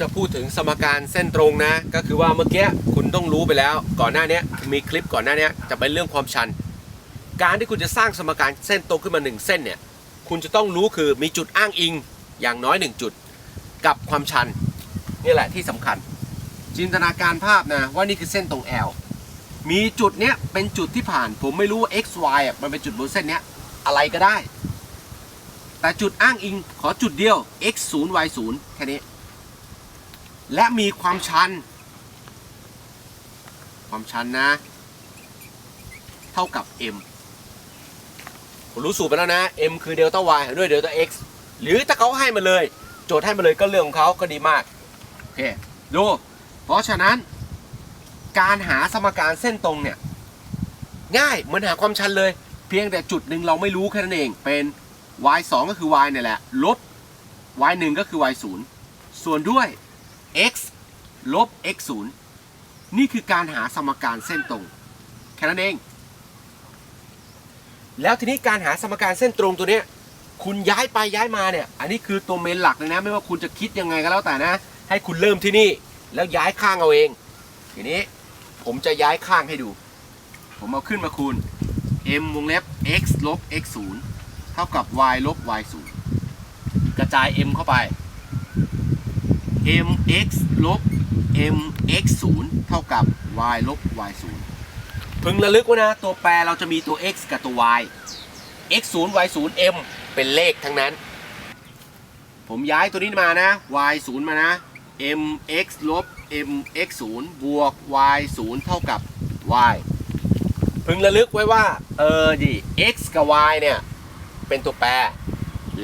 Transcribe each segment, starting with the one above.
จะพูดถึงสมการเส้นตรงนะ ก็คือว่าเมื่อกี้คุณต้องรู้ไปแล้ว ก่อนหน้านี้มีคลิปก่อนหน้านี้จะเป็นเรื่องความชัน การที่คุณจะสร้างสมการเส้นตรงขึ้นมาหนึ่งเส้นเนี่ยคุณจะต้องรู้คือมีจุดอ้างอิงอย่างน้อยหนึ่งจุด กับความชันนี่แหละที่สำคัญ จินตนาการภาพนะว่านี่คือเส้นตรง L มีจุดเนี้ยเป็นจุดที่ผ่าน ผมไม่รู้ว่า x y อะมันเป็นจุดบนเส้นเนี้ยอะไรก็ได้ แต่จุดอ้างอิงขอจุดเดียว x 0 y 0แค่นี้ และมีความชัน ความชันนะ เท่ากับ m ผมรู้สูตรไปแล้วนะ m คือเดลต้า y ด้วยเดลต้า x หรือถ้าเขาให้มาเลย โจทย์ให้มาเลยก็เรื่องของเขาก็ดีมาก โอเค ดู เพราะฉะนั้น การหาสมการเส้นตรงเนี่ย ง่ายเหมือนหาความชันเลย เพียงแต่จุดหนึ่งเราไม่รู้แค่นั้นเอง เป็น y 2ก็คือ y เนี่ยแหละ ลบ y 1ก็คือ y 0ส่วนด้วย x ลบ x 0นี่คือการหาสมการเส้นตรง แค่นั้นเอง แล้วทีนี้การหาสมการเส้นตรงตัวเนี้ยคุณย้ายไปย้ายมาเนี่ย อันนี้คือตัวเมนหลักเลยนะ ไม่ว่าคุณจะคิดยังไงก็แล้วแต่นะ ให้คุณเริ่มที่นี่ แล้วย้ายข้างเอาเอง ทีนี้ผมจะย้ายข้างให้ดู ผมเอาขึ้นมาคูณ m วงเล็บ x ลบ x 0เท่ากับ y ลบ y 0กระจาย m เข้าไป mx ลบ mx 0เท่ากับ y ลบ y 0พึงระลึกไว้นะ ตัวแปรเราจะมีตัว x กับตัว y x 0 y 0 m เป็นเลขทั้งนั้น ผมย้ายตัวนี้มานะ y 0มานะ mx ลบ mx 0บวก y 0เท่ากับ y พึงระลึกไว้ว่า เออดิ x กับ y เนี่ย เป็นตัวแปร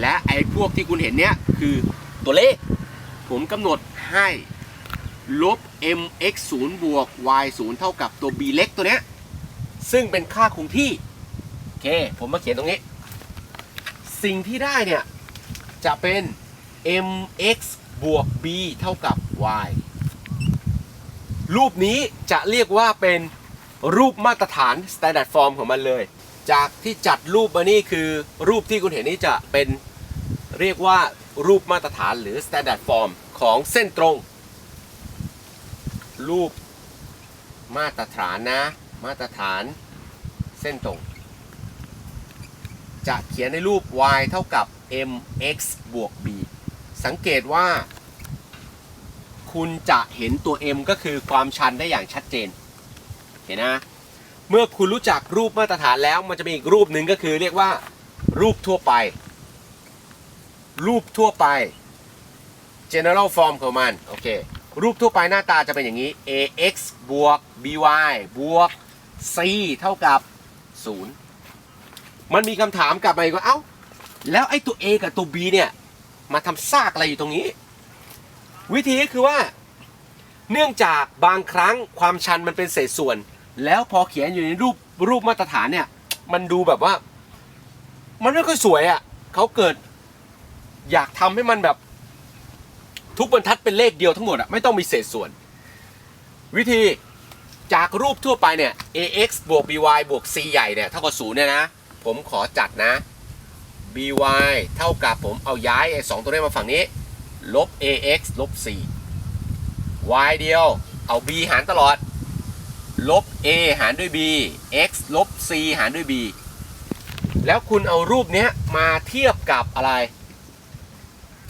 และไอ้พวกที่คุณเห็นเนี้ยคือตัวเลข ผมกำหนดให้ลบ mx 0บวก y 0เท่ากับตัว b เล็กตัวเนี้ย ซึ่งเป็นค่าคงที่ โอเค ผมมาเขียนตรงนี้ สิ่งที่ได้เนี่ย จะเป็น mx บวก b เท่ากับ y รูปนี้จะเรียกว่าเป็นรูปมาตรฐาน standard form ของมันเลย จากที่จัดรูปมานี่คือรูปที่คุณเห็นนี่จะเป็นเรียกว่า รูปมาตรฐานหรือ standard form ของเส้นตรง รูปมาตรฐานนะ มาตรฐานเส้นตรง จะเขียนในรูป y เท่ากับ mx บวก b สังเกตว่า คุณจะเห็นตัว m ก็คือความชันได้อย่างชัดเจน เห็นนะ เมื่อคุณรู้จักรูปมาตรฐานแล้วมันจะมีอีกรูปหนึ่งก็คือเรียกว่ารูปทั่วไป รูปทั่วไป general form ของมันโอเครูปทั่วไปหน้าตาจะเป็นอย่างนี้ ax บวก by บวก c เท่ากับ 0 มันมีคำถามกลับมาอีกว่าเอ้า แล้วไอ้ตัว a กับตัว b เนี่ย มาทำซากอะไรอยู่ตรงนี้ วิธีก็คือว่า เนื่องจากบางครั้งความชันมันเป็นเศษส่วน แล้วพอเขียนอยู่ในรูปรูปมาตรฐานเนี่ย มันดูแบบว่า มันไม่ค่อยสวยอะ่ะเขาเกิด อยากทำให้มันแบบ ทุกบรรทัดเป็นเลขเดียวทั้งหมดอะ่ะไม่ต้องมีเศษส่วน วิธีจากรูปทั่วไปเนี่ย ax บวก by บวก c ใหญ่เนี่ยเท่ากับศูนย์เนี่ยนะ ผมขอจัดนะ by เท่ากับผมเอาย้ายไอ้สองตัวนี้มาฝั่งนี้ ลบ ax ลบ c y เดียว เอา b หารตลอด ลบ a หารด้วย b x ลบ c หารด้วย b แล้วคุณเอารูปเนี้ยมาเทียบกับอะไร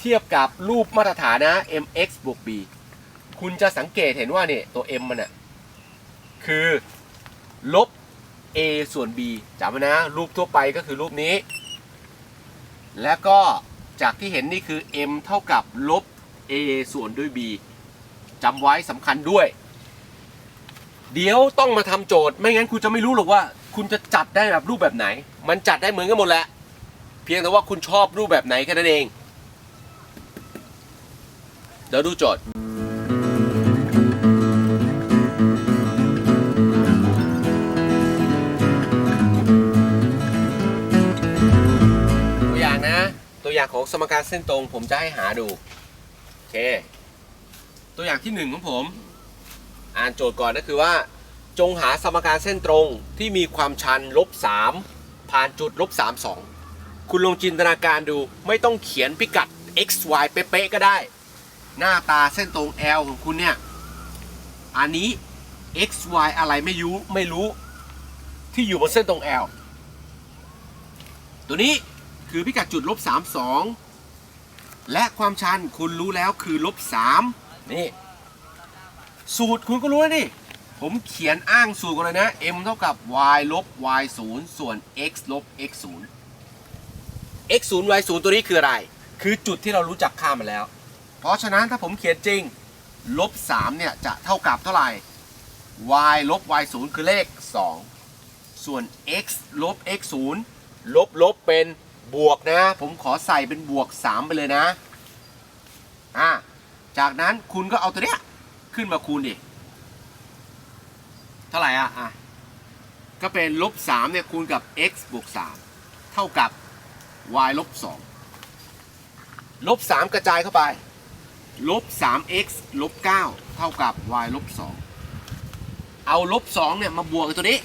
ทียบกับรูปมาตรฐานนะ mx บวก b คุณจะสังเกตเห็นว่าเนี่ยตัว m มันอะคือลบ a ส่วน b จำไว้นะ รูปทั่วไปก็คือรูปนี้ แล้วก็จากที่เห็นนี่คือ m เท่ากับลบ a ส่วนด้วย b จำไว้สำคัญด้วย เดี๋ยวต้องมาทำโจทย์ไม่งั้นคุณจะไม่รู้หรอกว่า คุณจะจัดได้แบบรูปแบบไหน มันจัดได้เหมือนกันหมดแหละเพียงแต่ว่าคุณชอบรูปแบบไหนแค่นั้นเอง เดี๋ยวดูโจทย์ตัวอย่างนะ ตัวอย่างของสมการเส้นตรงผมจะให้หาดู โอเค ตัวอย่างที่หนึ่งของผม อ่านโจทย์ก่อนก็คือว่า จงหาสมการเส้นตรงที่มีความชันลบ3ผ่านจุดลบ3 2คุณลองจินตนาการดูไม่ต้องเขียนพิกัด x y เป๊ะๆก็ได้ หน้าตาเส้นตรง L ของคุณเนี่ย อันนี้ x y อะไรไม่รู้ไม่รู้ ที่อยู่บนเส้นตรง L ตัวนี้คือพิกัดจุดลบ32 และความชันคุณรู้แล้วคือลบ3นี่ สูตรคุณก็รู้แล้วนี่ ผมเขียนอ้างสูตรกันเลยนะ m เท่ากับ y ลบ y 0ส่วน x ลบ x 0 x 0 y 0ตัวนี้คืออะไร คือจุดที่เรารู้จักค่ามาแล้ว เพราะฉะนั้นถ้าผมเขียนจริงลบ3เนี่ยจะเท่ากับเท่าไหร่ y ลบ y 0คือเลข 2 ส่วน x ลบ x 0ลบลบเป็นบวกนะ ผมขอใส่เป็นบวก 3 ไปเลยนะอ่าจากนั้นคุณก็เอาตัวเนี้ยขึ้นมาคูณดิเท่าไหร่อะอะก็เป็นลบ3เนี่ยคูณกับ x บวก 3 เท่ากับ y ลบ2ลบ3กระจายเข้าไป ลบ 3x ลบ 9 เท่ากับ y ลบ 2 เอาลบ 2 เนี่ย มาบวกกับตัวนี้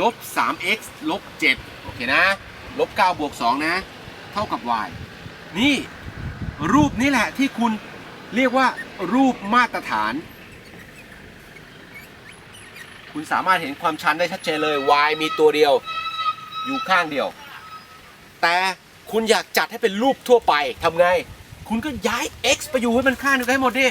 ลบ 3x ลบ 7 โอเคนะ ลบ 9 บวก 2 นะ เท่ากับ y นี่รูปนี้แหละที่คุณเรียกว่ารูปมาตรฐาน คุณสามารถเห็นความชันได้ชัดเจนเลย y มีตัวเดียว อยู่ข้างเดียว แต่คุณอยากจัดให้เป็นรูปทั่วไปทำไง คุณก็ย้าย x ไปอยู่ให้มันข้างเดียวกันให้หมดดิ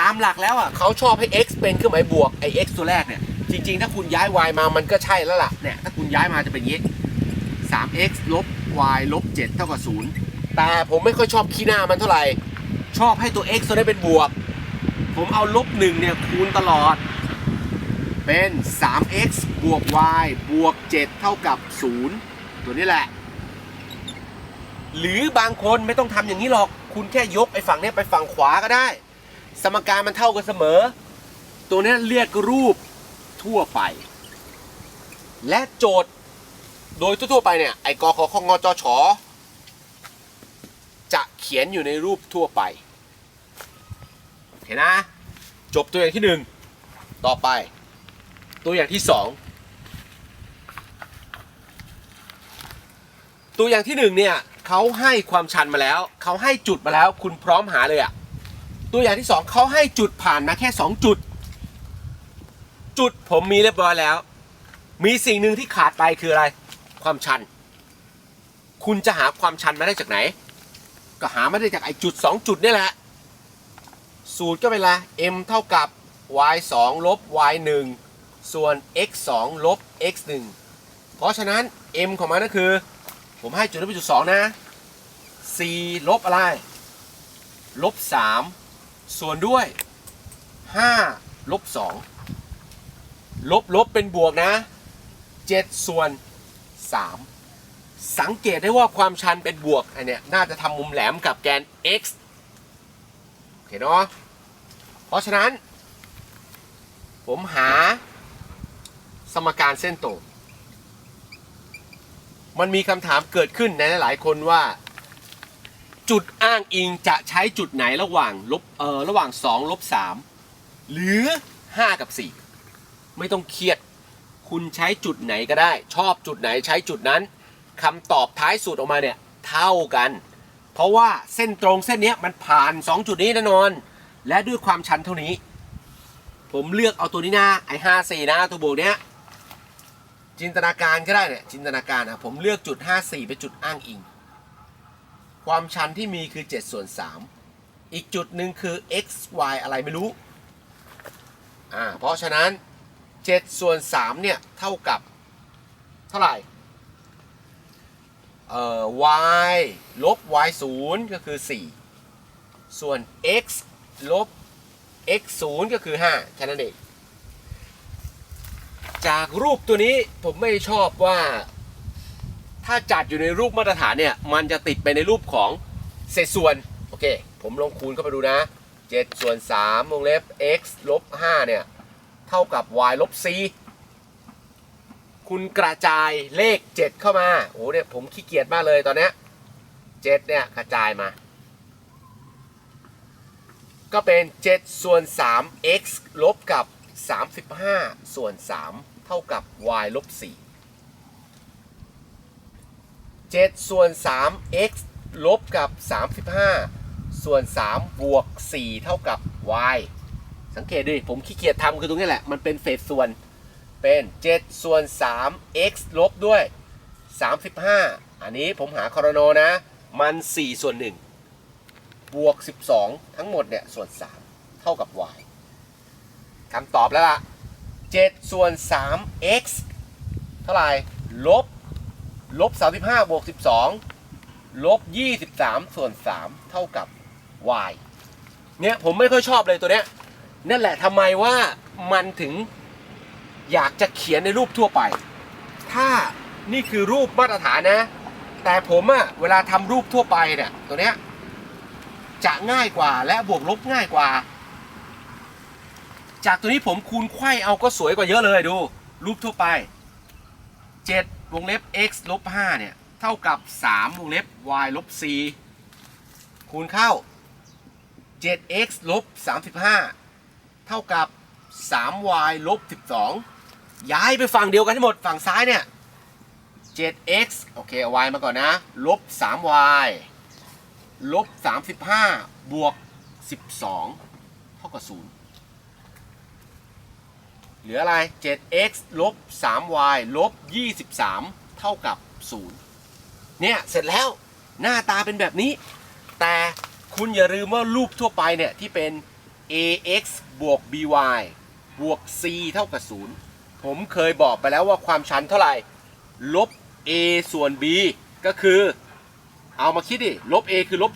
ตามหลักแล้วอะเขาชอบให้ x เป็นเครื่องหมายบวกไอ้ x ตัวแรกเนี่ย จริง ๆ ถ้าคุณย้าย y มามันก็ใช่แล้วล่ะเนี่ยถ้าคุณย้ายมาจะเป็นอย่างนี้ 3x ลบ y ลบ 7 เท่ากับ 0 แต่ผมไม่ค่อยชอบขี้หน้ามันเท่าไหร่ ชอบให้ตัว x ตัวนี้เป็นบวก ผมเอาลบ1เนี่ยคูณตลอด เป็น 3x บวก y บวก 7 เท่ากับ 0 ตัวนี้แหละ หรือบางคนไม่ต้องทำอย่างนี้หรอก คุณแค่ยกไอ้ฝั่งนี้ไปฝั่งขวาก็ได้ สมการมันเท่ากันเสมอ ตัวนี้เรียกรูปทั่วไป และโจทย์โดยทั่วไปเนี่ยไอ้กอขอของงอจฉจะเขียนอยู่ในรูปทั่วไปโอเคนะ จบตัวอย่างที่หนึ่งต่อไป ตัวอย่างที่สองตัวอย่างที่หนึ่งเนี่ย เขาให้ความชันมาแล้ว เขาให้จุดมาแล้ว คุณพร้อมหาเลยอะตัวอย่างที่สองเขาให้จุดผ่านมาแค่สองจุด จุดผมมีเรียบร้อยแล้ว มีสิ่งหนึ่งที่ขาดไปคืออะไร ความชัน คุณจะหาความชันมาได้จากไหน ก็หามาได้จากไอ้จุด2จุดนี่แหละ สูตรก็เป็นไร m เท่ากับ y 2ลบ y 1ส่วน x 2ลบ x 1เพราะฉะนั้น m ของมันก็คือ ผมให้จุดนี้เป็นจุด2นะ4ลบอะไร ลบ3ส่วนด้วย5ลบ2ลบลบเป็นบวกนะ7ส่วน3สังเกตได้ว่าความชันเป็นบวกอันเนี้ยน่าจะทำมุมแหลมกับแกน x โอเคเนาะเพราะฉะนั้น ผมหาสมการเส้นตรง มันมีคำถามเกิดขึ้นในหลายคนว่า จุดอ้างอิงจะใช้จุดไหนระหว่างลบเออระหว่าง2ลบ3หรือ 5 กับ 4 ไม่ต้องเครียด คุณใช้จุดไหนก็ได้ ชอบจุดไหนใช้จุดนั้นคำตอบท้ายสุดออกมาเนี่ยเท่ากัน เพราะว่าเส้นตรงเส้นนี้มันผ่าน 2 จุดนี้แน่นอน และด้วยความชันเท่านี้ ผมเลือกเอาตัวนี้นะไอ้ห้าสี่นะตัวบวกเนี้ย จินตนาการก็ได้เนี่ยจินตนาการนะผมเลือกจุด 54 เป็นจุดอ้างอิง ความชันที่มีคือ 7 ส่วน 3 อีกจุดหนึ่งคือ x y อะไรไม่รู้อ่าเพราะฉะนั้น 7 ส่วน 3 เนี่ย เท่ากับเท่าไหร่เอ่อ y ลบ y 0ก็คือ 4 ส่วน x ลบ x 0ก็คือ 5 แค่นั้นเอง จากรูปตัวนี้ผมไม่ชอบว่า ถ้าจัดอยู่ในรูปมาตรฐานเนี่ย มันจะติดไปในรูปของเศษส่วน โอเค ผมลองคูณเข้าไปดูนะ 7 ส่วน 3 วงเล็บ x ลบ 5 เนี่ย เท่ากับ y ลบ4คุณกระจายเลข 7 เข้ามาโอ้โหเนี่ยผมขี้เกียจมากเลยตอนนี้7เนี่ยกระจายมา ก็เป็น 7 ส่วน 3 x ลบกับ 35 ส่วน 3 เท่ากับ y ลบ4 7 ส่วน 3 x ลบกับ 35 ส่วน 3 บวก 4 เท่ากับ y สังเกตดิผมขี้เกียจทำคือตรงนี้แหละ มันเป็นเศษส่วนเป็น 7 ส่วน 3 x ลบด้วย 35 อันนี้ผมหาคอรโนนะ มัน 4 ส่วน 1 บวก 12 ทั้งหมดเนี่ย ส่วน 3 เท่ากับ y คำตอบแล้วล่ะ 7 ส่วน 3 x เท่าไหร่ ลบ ลบ 35 บวก 12 ลบ 23 ส่วน 3 เท่ากับ y เนี่ยผมไม่ค่อยชอบเลยตัวเนี้ย นั่นแหละทำไมว่ามันถึงอยากจะเขียนในรูปทั่วไป ถ้านี่คือรูปมาตรฐานนะ แต่ผมอะเวลาทำรูปทั่วไปเนี่ยตัวเนี้ยจะง่ายกว่าและบวกลบง่ายกว่า จากตัวนี้ผมคูณไขว้เอาก็สวยกว่าเยอะเลยดู รูปทั่วไป 7 วงเล็บ x ลบ5เนี่ย เท่ากับ 3 วงเล็บ y ลบ4คูณเข้า 7x ลบ35 เท่ากับ 3y ลบ12 ย้ายไปฝั่งเดียวกันทั้งหมด ฝั่งซ้ายเนี่ย 7x โอเคเอา y มาก่อนนะ ลบ 3y ลบ 35 บวก 12 เท่ากับ 0 เหลืออะไร 7x ลบ 3y ลบ 23 เท่ากับ 0 เนี่ย เสร็จแล้วหน้าตาเป็นแบบนี้ แต่คุณอย่าลืมว่ารูปทั่วไปเนี่ย ที่เป็น ax บวก by บวก c เท่ากับ 0 ผมเคยบอกไปแล้วว่าความชันเท่าไหร่ ลบ a ส่วน b ก็คือ เอามาคิดดิ ลบ a คือลบ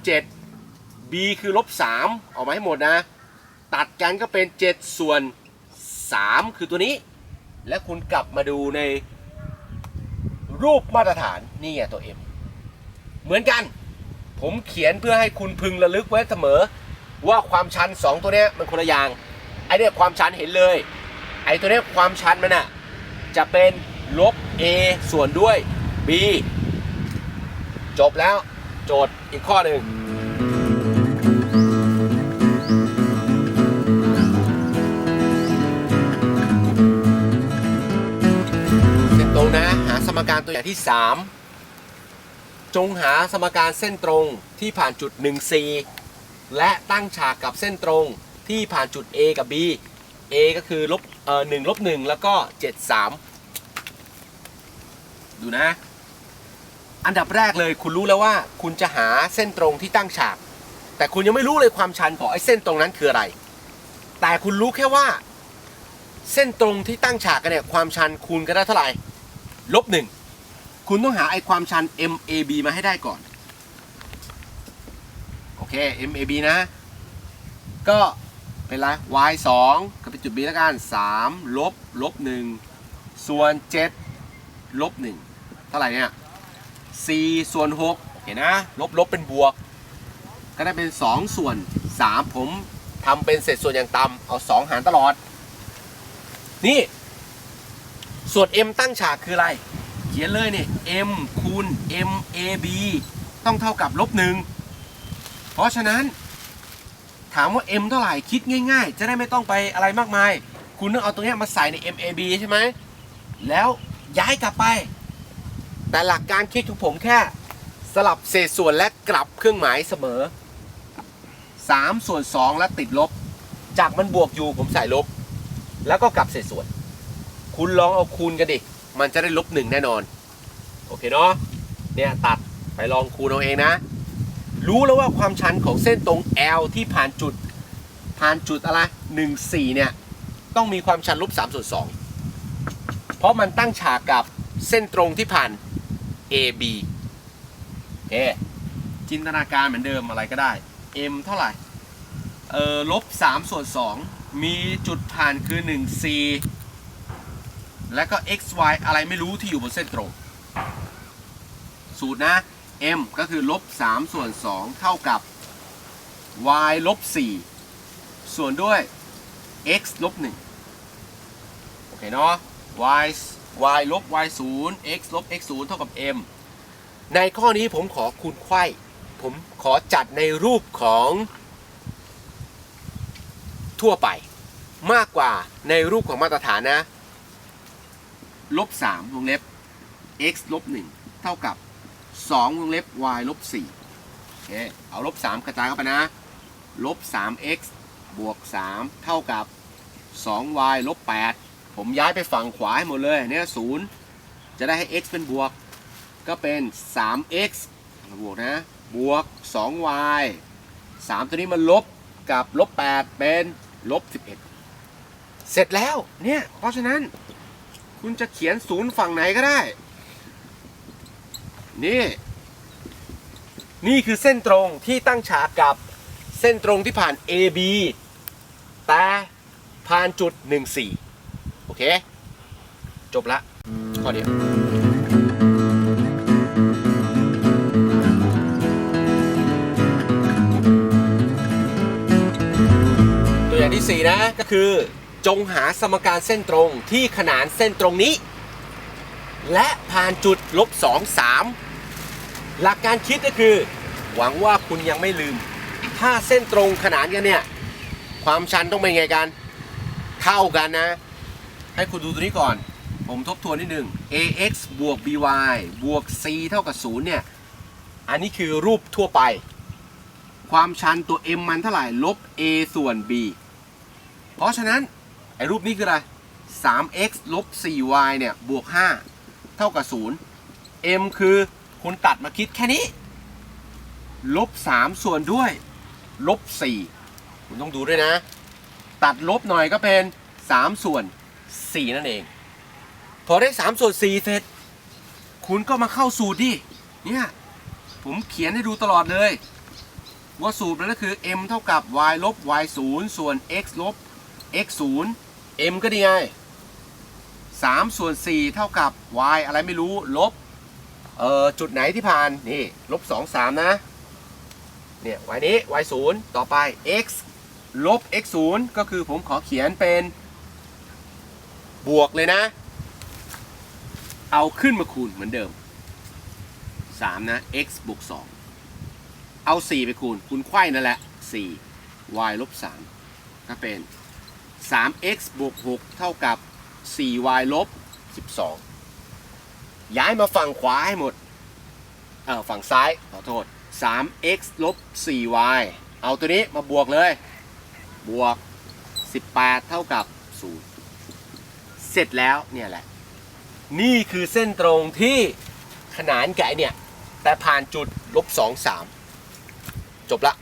7 b คือลบ3ออกมาให้หมดนะ ตัดกันก็เป็น 7 ส่วน 3 คือตัวนี้ และคุณกลับมาดูในรูปมาตรฐานนี่ไงตัว m เหมือนกัน ผมเขียนเพื่อให้คุณพึงระลึกไว้เสมอ ว่าความชัน 2 ตัวนี้มันคนละอย่างไอเนี่ยความชันเห็นเลย ไอตัวนี้ความชันมันอะจะเป็นลบ a ส่วนด้วย b จบแล้วโจทย์อีกข้อหนึ่ง มการตัวอย่างที่ 3 จงหาสมการเส้นตรงที่ผ่านจุด1 4และตั้งฉากกับเส้นตรงที่ผ่านจุด A กับ B A ก็คือลบเอ่อ1ลบ1แล้วก็ 7 3 ดูนะ อันดับแรกเลยคุณรู้แล้วว่าคุณจะหาเส้นตรงที่ตั้งฉาก แต่คุณยังไม่รู้เลยความชันของไอ้เส้นตรงนั้นคืออะไร แต่คุณรู้แค่ว่า เส้นตรงที่ตั้งฉากกันเนี่ยความชันคูณกันได้เท่าไหร่ ลบหนึ่งคุณต้องหาไอความชัน MAB มาให้ได้ก่อน โอเค MAB นะ ก็เป็นไร y 2ก็เป็นจุด B แล้วกัน3ลบลบ1ส่วน 7 ลบ 1 เท่าไหร่เนี่ย4ส่วน6เห็นนะ ลบลบเป็นบวก ก็ได้เป็น 2 ส่วน 3 ผมทำเป็นเศษส่วนอย่างต่ำเอา 2 หารตลอด นี่ ส่วน m ตั้งฉากคืออะไร เขียนเลยนี่ m คูณ mab ต้องเท่ากับลบหนึ่งเพราะฉะนั้น ถามว่า m เท่าไหร่คิดง่าย ๆ จะได้ไม่ต้องไปอะไรมากมาย คุณต้องเอาตรงนี้มาใส่ใน mab ใช่ไหมแล้วย้ายกลับไป แต่หลักการคิดของผมแค่สลับเศษส่วนและกลับเครื่องหมายเสมอ3ส่วน2และติดลบ จากมันบวกอยู่ผมใส่ลบ แล้วก็กลับเศษส่วน คุณลองเอาคูณกันดิ มันจะได้ลบหนึ่งแน่นอน โอเคเนาะ เนี่ยตัดไปลองคูณเอาเองนะ รู้แล้วว่าความชันของเส้นตรง L ที่ผ่านจุด ผ่านจุดอะไร1 4เนี่ย ต้องมีความชันลบ3ส่วน2เพราะมันตั้งฉากกับเส้นตรงที่ผ่าน AB โอเคจินตนาการเหมือนเดิมอะไรก็ได้ M เท่าไหร่ เออลบ3ส่วน2มีจุดผ่านคือ1 4 แล้วก็ x y อะไรไม่รู้ที่อยู่บนเส้นตรง สูตรนะ m ก็คือลบ3ส่วน 2 เท่ากับ y ลบ4ส่วนด้วย x ลบ1โอเคเนาะ y y ลบ y 0 x ลบ x 0เท่ากับ m ในข้อนี้ผมขอคูณไข้ผมขอจัดในรูปของทั่วไป มากกว่าในรูปของมาตรฐานนะ ลบ3วงเล็บ x ลบ1เท่ากับ 2 วงเล็บ y ลบ4เคเอาลบ 3 กระจายเข้าไปนะ ลบ 3x บวก 3 เท่ากับ 2y ลบ 8 ผมย้ายไปฝั่งขวาให้หมดเลยเนี่ยศูนย์จะได้ให้ x เป็นบวก ก็เป็น 3x บวกนะ บวก 2y 3 ตัวนี้มันลบกับลบ 8 เป็นลบ 11 เสร็จแล้วเนี่ยเพราะฉะนั้น คุณจะเขียนศูนย์ฝั่งไหนก็ได้ นี่ นี่คือเส้นตรงที่ตั้งฉากกับเส้นตรงที่ผ่าน AB แต่ผ่านจุด 14 โอเค จบละข้อเดียวตัวอย่างที่ 4 นะก็คือ จงหาสมการเส้นตรงที่ขนานเส้นตรงนี้ และผ่านจุดลบ2 3 หลักการคิดก็คือ หวังว่าคุณยังไม่ลืม ถ้าเส้นตรงขนานกันเนี่ย ความชันต้องเป็นไงกัน เท่ากันนะ ให้คุณดูตัวนี้ก่อน ผมทบทวนนิดหนึ่ง ax บวก by บวก c เท่ากับ 0 เนี่ย อันนี้คือรูปทั่วไป ความชันตัว m มันเท่าไหร่ ลบ a ส่วน b เพราะฉะนั้น ไอ้รูปนี้คืออะไร 3x ลบ 4y เนี่ย บวก 5 เท่ากับ 0 m คือคุณตัดมาคิดแค่นี้ ลบ 3 ส่วนด้วย ลบ 4 คุณต้องดูด้วยนะ ตัดลบหน่อยก็เป็น 3 ส่วน 4 นั่นเอง พอได้ 3 ส่วน 4 เสร็จ คุณก็มาเข้าสูตรดิ เนี่ย ผมเขียนให้ดูตลอดเลย ว่าสูตรมันก็คือ m เท่ากับ y ลบ y 0ส่วน x ลบ x 0 m ก็ดีไง3ส่วน4เท่ากับ y อะไรไม่รู้ ลบ เอ่อ จุดไหนที่ผ่าน นี่ ลบ 2 3 นะ เนี่ย y นี้ y 0ต่อไป x ลบ x 0ก็คือผมขอเขียนเป็นบวกเลยนะ เอาขึ้นมาคูณเหมือนเดิม 3 นะ x บวก 2 เอา 4 ไปคูณ คูณไขว้นั่นแหละ 4 y ลบ 3 ก็เป็น 3x บวก6เท่ากับ 4y ลบ 12 ย้ายมาฝั่งขวาให้หมด เออฝั่งซ้าย ขอโทษ 3x ลบ 4y เอาตัวนี้มาบวกเลย บวก 18 เท่ากับ 0 เสร็จแล้วเนี่ยแหละ นี่คือเส้นตรงที่ขนานแกะเนี่ย แต่ผ่านจุดลบ 2 3 จบละ